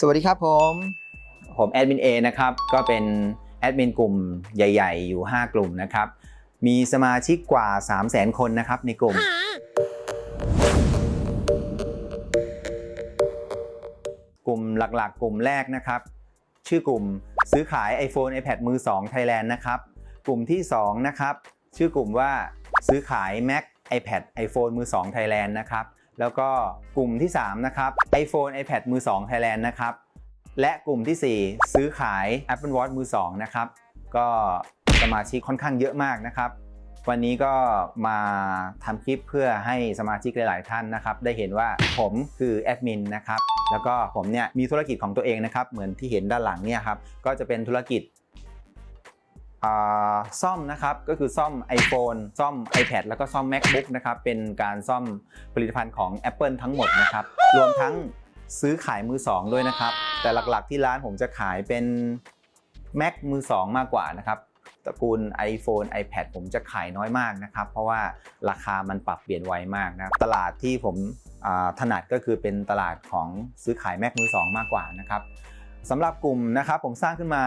สวัสดีครับผม ผมแอดมิน A นะครับ ก็เป็นแอดมินกลุ่มใหญ่ ๆ อยู่ 5 กลุ่มนะครับ มีสมาชิกกว่า 3 0 0 0 0 0 คนนะครับในกลุ่ม กลุ่มหลักๆ กลุ่มแรกนะครับ ชื่อกลุ่มซื้อขาย iPhone iPad มือ 2 Thailand นะครับ กลุ่มที่ 2 นะครับ ชื่อกลุ่มว่าซื้อขาย Mac iPad iPhone มือ 2 Thailand นะครับ แล้วก็กลุ่มที่ 3 นะครับ iPhone iPad มือ 2 Thailand นะครับ และกลุ่มทีสี่ 4 ซื้อขาย Apple Watch มือ 2 นะครับ ก็สมาชิกค่อนข้างเยอะมากนะครับ วันนี้ก็มาทำคลิปเพื่อให้สมาชิกหลาย ๆ ท่านนะครับ ได้เห็นว่าผมคือแอดมินนะครับ แล้วก็ผมเนี่ยมีธุรกิจของตัวเองนะครับ เหมือนที่เห็นด้านหลังเนี่ยครับ ก็จะเป็นธุรกิจ ซ่อมนะครับก็คือซ่อม iPhone ซ่อม iPad แล้วก็ซ่อม MacBook นะครับเป็นการซ่อมผลิตภัณฑ์ของ Apple ทั้งหมดนะครับรวมทั้งซื้อขายมือ2ด้วยนะครับ แต่หลักๆที่ร้านผมจะขายเป็น Mac มือ2มากกว่านะครับตระกูล iPhone iPad ผมจะขายน้อยมากนะครับ เพราะว่าราคามันปรับเปลี่ยนไวมากนะตลาดที่ผมถนัดก็คือเป็นตลาดของซื้อขาย Mac มือ2มากกว่านะครับสำหรับกลุ่มนะครับผมสร้างขึ้นมา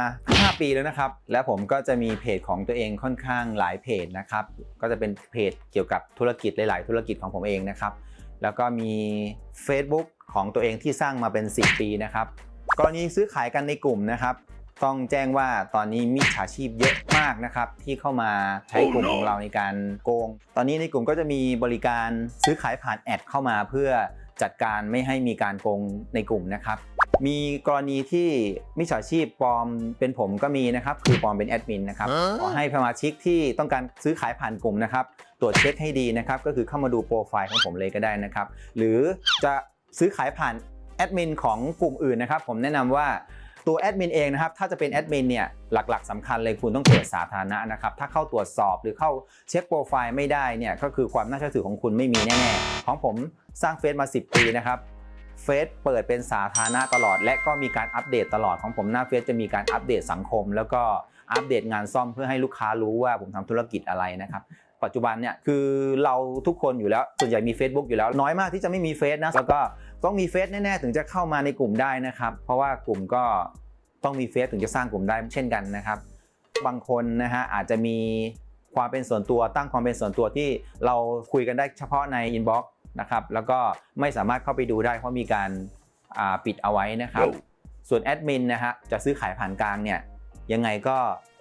5 ปีแล้วนะครับ และผมก็จะมีเพจของตัวเองค่อนข้างหลายเพจนะครับ ก็จะเป็นเพจเกี่ยวกับธุรกิจหลาย ๆ ธุรกิจของผมเองนะครับ แล้วก็มี Facebook ของตัวเองที่สร้างมาเป็น 10 ปีนะครับ กรณีซื้อขายกันในกลุ่มนะครับ ต้องแจ้งว่าตอนนี้มิจฉาชีพเยอะมากนะครับ ที่เข้ามาใช้กลุ่มของเราในการโกง ตอนนี้ในกลุ่มก็จะมีบริการซื้อขายผ่านแอดเข้ามาเพื่อจัดการไม่ให้มีการโกงในกลุ่มนะครับ มีกรณีที่มิจฉาชีพปลอมเป็นผมก็มีนะครับ คือปลอมเป็นแอดมินนะครับขอให้สมาชิกที่ต้องการซื้อขายผ่านกลุ่มนะครับ ตรวจเช็คให้ดีนะครับ ก็คือเข้ามาดูโปรไฟล์ของผมเลยก็ได้นะครับ หรือจะซื้อขายผ่านแอดมินของกลุ่มอื่นนะครับ ผมแนะนำว่าตัวแอดมินเองนะครับ ถ้าจะเป็นแอดมินเนี่ยหลักๆสำคัญเลยคุณต้องเปิดสาธารณะนะครับ ถ้าเข้าตรวจสอบหรือเข้าเช็คโปรไฟล์ไม่ได้เนี่ยก็คือความน่าเชื่อถือของคุณไม่มีแน่ๆของผมสร้างเฟซมา 10 ปีนะครับ เฟซเปิดเป็นสาธารณะตลอด และก็มีการอัปเดตตลอดของผมหน้าเฟซจะมีการอัปเดตสังคม แล้วก็อัปเดตงานซ่อมเพื่อให้ลูกค้ารู้ว่าผมทำธุรกิจอะไรนะครับปัจจุบันเนี่ยคือเราทุกคนอยู่แล้วส่วนใหญ่มี Facebook อยู่แล้วน้อยมากที่จะไม่มีเฟซนะแล้วก็ต้องมีเฟซแน่ๆถึงจะเข้ามาในกลุ่มได้นะครับ เพราะว่ากลุ่มก็ต้องมีเฟซถึงจะสร้างกลุ่มได้เช่นกันนะครับ บางคนนะฮะอาจจะมีความเป็นส่วนตัวตั้งความเป็นส่วนตัวที่เราคุยกันได้เฉพาะในอินบ็อกซ์ นะครับ แล้วก็ไม่สามารถเข้าไปดูได้เพราะมีการอ่าปิดเอาไว้นะครับ ส่วนแอดมินนะฮะจะซื้อขายผ่านกลางเนี่ยยังไงก็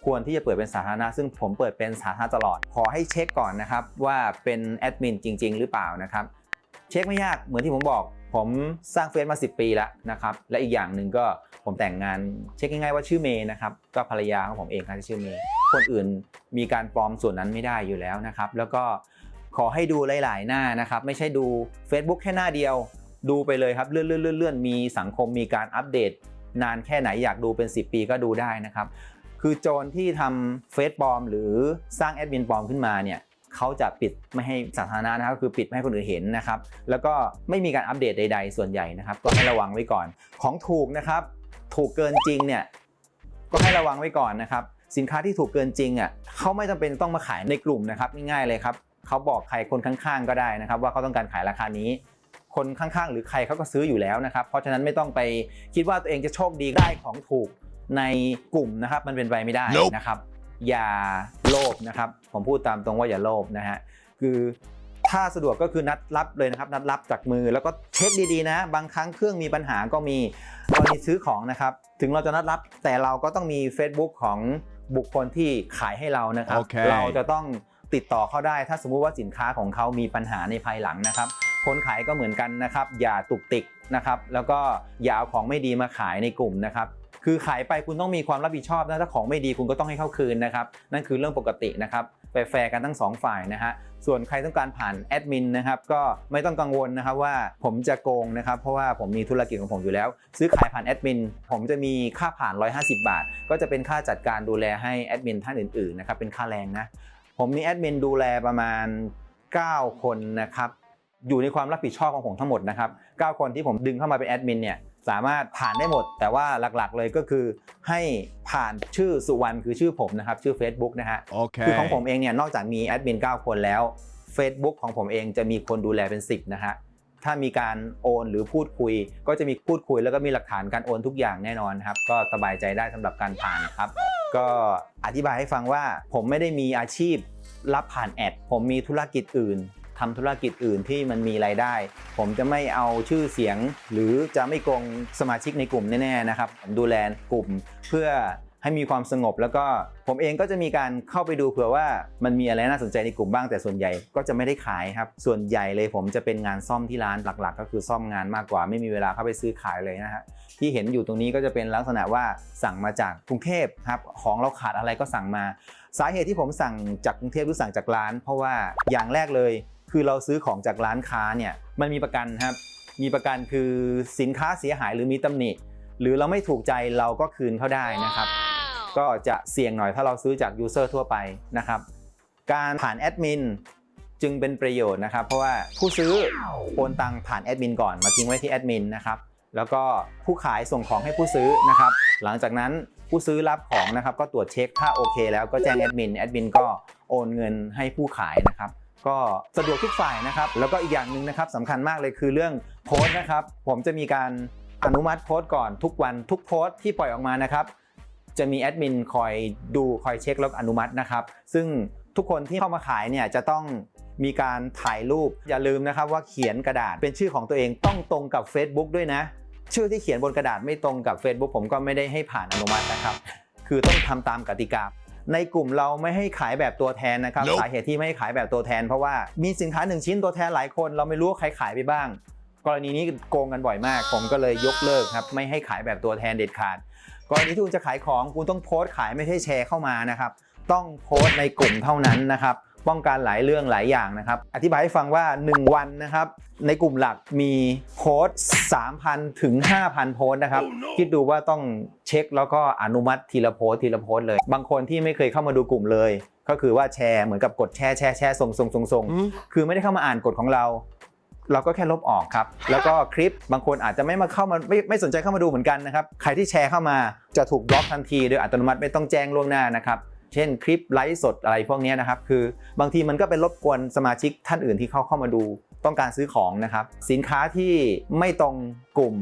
ควรที่จะเปิดเป็นสาธารณะซึ่งผมเปิดเป็นสาธารณะตลอด ขอให้เช็คก่อนนะครับว่าเป็นแอดมินจริง ๆ หรือเปล่านะครับ เช็คไม่ยากเหมือนที่ผมบอก ผมสร้างเฟซมา 10 ปีแล้วนะครับ และอีกอย่างหนึ่งก็ผมแต่งงานเช็คง่ายๆว่าชื่อเมย์นะครับก็ภรรยาของผมเองครับที่ชื่อเมย์คนอื่นมีการปลอมส่วนนั้นไม่ได้อยู่แล้วนะครับ แล้วก็ ขอให้ดูหลาย ๆ หน้านะครับ ไม่ใช่ดู Facebook แค่หน้าเดียว ดูไปเลยครับเลื่อนเลื่อนเลื่อนมีสังคมมีการอัปเดต นานแค่ไหนอยากดูเป็น 10 ปีก็ดูได้นะครับ คือโจรที่ทำเฟซปลอม หรือสร้างแอดมินปลอมขึ้นมาเนี่ยเขาจะปิดไม่ให้สาธารณะนะครับคือปิดไม่ให้คนอื่นเห็นนะครับ แล้วก็ไม่มีการอัปเดตใด ๆ ส่วนใหญ่นะครับ ก็ให้ระวังไว้ก่อน ของถูกนะครับ ถูกเกินจริงเนี่ยก็ให้ระวังไว้ก่อนนะครับ สินค้าที่ถูกเกินจริงอะเขาไม่จำเป็นต้องมาขายในกลุ่มนะครับง่ายๆเลยครับ เขาบอกใครคนข้างๆก็ได้นะครับว่าเขาต้องการขายราคานี้ คนข้างๆ หรือใครเขาก็ซื้ออยู่แล้วนะครับ เพราะฉะนั้นไม่ต้องไปคิดว่าตัวเองจะโชคดีได้ของถูกในกลุ่มนะครับ มันเป็นไปไม่ได้ Nope นะครับ อย่าโลภนะครับ ผมพูดตามตรงว่าอย่าโลภนะฮะคือถ้าสะดวกก็คือนัดรับเลยนะครับ นัดรับจากมือแล้วก็เช็คดีๆนะ บางครั้งเครื่องมีปัญหาก็มีกรณีซื้อของนะครับ ถึงเราจะนัดรับแต่เราก็ต้องมี Facebook ของบุคคลที่ขายให้เรานะครับโอเคเราจะต้อง ติดต่อเขาได้ ถ้าสมมุติว่าสินค้าของเขามีปัญหาในภายหลังนะครับ คนขายก็เหมือนกันนะครับ อย่าตุกติกนะครับ แล้วก็อย่าเอาของไม่ดีมาขายในกลุ่มนะครับ คือขายไปคุณต้องมีความรับผิดชอบนะถ้าของไม่ดีคุณก็ต้องให้เข้าคืนนะครับ นั่นคือเรื่องปกตินะครับแฟร์กันทั้งสองฝ่ายนะฮะส่วนใครต้องการผ่านแอดมินนะครับก็ไม่ต้องกังวลนะครับว่าผมจะโกงนะครับเพราะว่าผมมีธุรกิจของผมอยู่แล้ว ซื้อขายผ่านแอดมินผมจะมีค่าผ่าน 150 บาท ก็จะเป็นค่าจัดการดูแลให้แอดมินท่านอื่นๆนะครับเป็นค่าแรงนะ ผมมีแอดมินดูแลประมาณ 9 คนนะครับอยู่ในความรับผิดชอบของผมทั้งหมดนะครับ9คนที่ผมดึงเข้ามาเป็นแอดมินเนี่ยสามารถผ่านได้หมด แต่ว่าหลักๆเลยก็คือให้ผ่านชื่อสุวรรณคือชื่อผมนะครับ ชื่อ Facebook นะฮะ Okay. คือของผมเองเนี่ยนอกจากมีแอดมิน9 คนแล้ว Facebook ของผมเองจะมีคนดูแลเป็น 10 นะฮะ ถ้ามีการโอนหรือพูดคุย ก็จะมีพูดคุยแล้วก็มีหลักฐานการโอนทุกอย่างแน่นอนครับ ก็สบายใจได้สำหรับการผ่านครับ ก็อธิบายให้ฟังว่าผมไม่ได้มีอาชีพรับผ่านแอด ผมมีธุรกิจอื่นทำธุรกิจอื่นที่มันมีรายได้ ผมจะไม่เอาชื่อเสียง หรือจะไม่โกงสมาชิกในกลุ่มแน่ๆนะครับ ผมดูแลกลุ่มเพื่อ ให้มีความสงบ แล้วก็ผมเองก็จะมีการเข้าไปดูเผื่อว่ามันมีอะไรน่าสนใจในกลุ่มบ้างแต่ส่วนใหญ่ก็จะไม่ได้ขายครับส่วนใหญ่เลยผมจะเป็นงานซ่อมที่ร้านหลัก ๆ ก็คือซ่อมงานมากกว่า ไม่มีเวลาเข้าไปซื้อขายเลยนะฮะที่เห็นอยู่ตรงนี้ก็จะเป็นลักษณะว่าสั่งมาจากกรุงเทพครับของเราขาดอะไรก็สั่งมา สาเหตุที่ผมสั่งจากกรุงเทพหรือสั่งจากร้าน เพราะว่าอย่างแรกเลย คือเราซื้อของจากร้านค้าเนี่ยมันมีประกันครับมีประกันคือสินค้าเสียหายหรือมีตำหนิ หรือเราไม่ถูกใจเราก็คืนเขาได้นะครับ ก็จะเสี่ยงหน่อยถ้าเราซื้อจากยูเซอร์ทั่วไปนะครับ การผ่านแอดมินจึงเป็นประโยชน์นะครับ เพราะว่าผู้ซื้อโอนตังผ่านแอดมินก่อนมาทิ้งไว้ที่แอดมินนะครับแล้วก็ผู้ขายส่งของให้ผู้ซื้อนะครับ หลังจากนั้นผู้ซื้อรับของนะครับ ก็ตรวจเช็คถ้าโอเค แล้วก็แจ้งแอดมินแอดมินก็โอนเงินให้ผู้ขายนะครับ ก็สะดวกทุกฝ่ายนะครับ แล้วก็อีกอย่างหนึ่งนะครับสำคัญมากเลยคือเรื่องโพสต์นะครับ ผมจะมีการอนุมัติโพสต์ก่อนทุกวันทุกโพสต์ที่ปล่อยออกมานะครับ จะมีแอดมินคอยดูคอยเช็คแล้วอนุมัตินะครับ ซึ่งทุกคนที่เข้ามาขายเนี่ยจะต้องมีการถ่ายรูปอย่าลืมนะครับว่าเขียนกระดาษเป็นชื่อของตัวเองต้องตรงกับ Facebook ด้วยนะ ชื่อที่เขียนบนกระดาษไม่ตรงกับ Facebook ผมก็ไม่ได้ให้ผ่านอนุมัตินะครับ คือต้องทำตามกติกาในกลุ่มเราไม่ให้ขายแบบตัวแทนนะครับ Nope สาเหตุที่ไม่ให้ขายแบบตัวแทน เพราะว่ามีสินค้าหนึ่งชิ้นตัวแทนหลายคน เราไม่รู้ว่าใครขายไปบ้าง กรณีนี้โกงกันบ่อยมาก ผมก็เลยยกเลิกครับ ไม่ให้ขายแบบตัวแทนเด็ดขาด กรณีที่คุณจะขายของคุณต้องโพสต์ขายไม่ใช่แชร์เข้ามานะครับ ต้องโพสต์ในกลุ่มเท่านั้นนะครับ ป้องกันหลายเรื่องหลายอย่างนะครับ อธิบายให้ฟังว่า 1 วันนะครับ ในกลุ่มหลักมีโพสต์ 3,000 ถึง 5,000 โพสต์นะครับ Oh no คิดดูว่าต้องเช็คแล้วก็อนุมัติทีละโพสต์ทีละโพสต์เลย บางคนที่ไม่เคยเข้ามาดูกลุ่มเลย ก็คือว่าแชร์เหมือนกับกดแชร์แชร์แชร์ส่งส่งส่งส่งคือไม่ได้เข้ามาอ่านกฎของเรา เราก็แค่ลบออกครับ แล้วก็คลิปบางคนอาจจะไม่มาเข้ามาไม่ไม่สนใจเข้ามาดูเหมือนกันนะครับ ใครที่แชร์เข้ามาจะถูกบล็อกทันที โดยอัตโนมัติไม่ต้องแจ้งล่วงหน้านะครับเช่นคลิปไลฟ์สดอะไรพวกนี้นะครับคือบางทีมันก็เป็นรบกวนสมาชิกท่านอื่นที่เข้าเข้ามาดูต้องการซื้อของนะครับ สินค้าที่ไม่ตรงกลุ่ม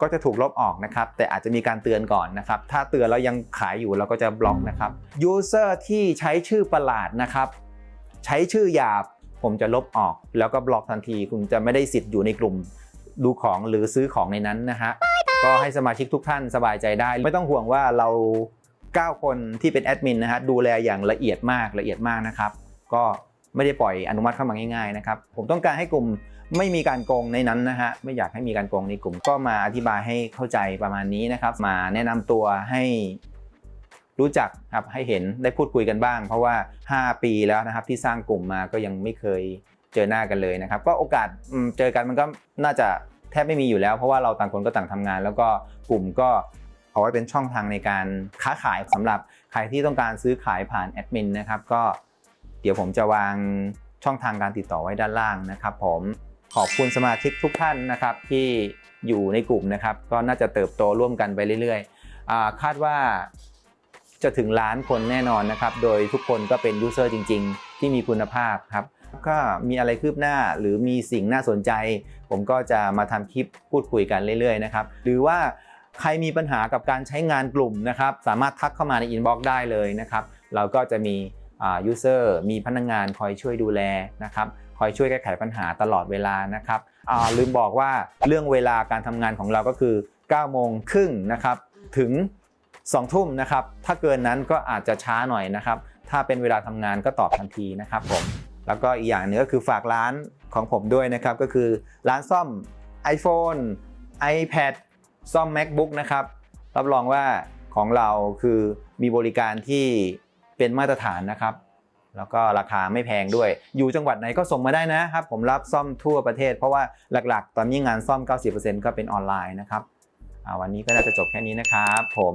ก็จะถูกลบออกนะครับ แต่อาจจะมีการเตือนก่อนนะครับ ถ้าเตือนแล้วยังขายอยู่เราก็จะบล็อกนะครับยูเซอร์ที่ใช้ชื่อประหลาดนะครับ ใช้ชื่อหยาบ ผมจะลบออกแล้วก็บล็อกทันที คุณจะไม่ได้สิทธิ์อยู่ในกลุ่มดูของหรือซื้อของในนั้นนะฮะก็ให้สมาชิกทุกท่านสบายใจได้ ไม่ต้องห่วงว่าเรา 9 คนที่เป็นแอดมินนะฮะดูแลอย่างละเอียดมากละเอียดมากนะครับ ก็ไม่ได้ปล่อยอนุมัติเข้ามาง่ายๆนะครับผมต้องการให้กลุ่มไม่มีการโกงในนั้นนะฮะไม่อยากให้มีการโกงในกลุ่มก็มาอธิบายให้เข้าใจประมาณนี้นะครับ มาแนะนำตัวให้ รู้จักครับให้เห็นได้พูดคุยกันบ้าง เพราะว่า 5 ปีแล้วนะครับที่สร้างกลุ่มมาก็ยังไม่เคยเจอหน้ากันเลยนะครับ ก็โอกาสเจอกันมันก็น่าจะแทบไม่มีอยู่แล้ว เพราะว่าเราต่างคนก็ต่างทำงาน แล้วก็กลุ่มก็เอาไว้เป็นช่องทางในการค้าขายสำหรับใครที่ต้องการซื้อขายผ่านแอดมินนะครับก็เดี๋ยวผมจะวางช่องทางการติดต่อไว้ด้านล่างนะครับ ผมขอบคุณสมาชิกทุกท่านนะครับที่อยู่ในกลุ่มนะครับ ก็น่าจะเติบโตร่วมกันไปเรื่อยๆอคาดว่า จะถึงล้านคนแน่นอนนะครับ โดยทุกคนก็เป็นยูเซอร์จริง ๆ ที่มีคุณภาพครับก็มีอะไรคืบหน้าหรือมีสิ่งน่าสนใจ ผมก็จะมาทำคลิปพูดคุยกันเรื่อยๆนะครับหรือว่าใครมีปัญหากับการใช้งานกลุ่มนะครับสามารถทักเข้ามาในอินบ็อกซ์ได้เลยนะครับเราก็จะมียูเซอร์มีพนักงานคอยช่วยดูแลนะครับคอยช่วยแก้ไขปัญหาตลอดเวลานะครับอ่าลืมบอกว่าเรื่องเวลาการทำงานของเราก็คือ 9 โมงครึ่งนะครับถึง 2 ทุ่มนะครับ ถ้าเกินนั้นก็อาจจะช้าหน่อยนะครับ ถ้าเป็นเวลาทำงานก็ตอบทันทีนะครับผม แล้วก็อีกอย่างหนึงก็คือฝากร้านของผมด้วยนะครับ ก็คือร้านซ่อม iPhone iPad ซ่อม MacBook นะครับ รับรองว่าของเราคือมีบริการที่เป็นมาตรฐานนะครับ แล้วก็ราคาไม่แพงด้วย อยู่จังหวัดไหนก็ส่งมาได้นะครับ ผมรับซ่อมทั่วประเทศ เพราะว่าหลักๆ ตอนนี้งานซ่อม 90%ก็เป็นออนไลน์นะครับอ่าวันนี้ก็น่าจะจบแค่นี้นะครับผม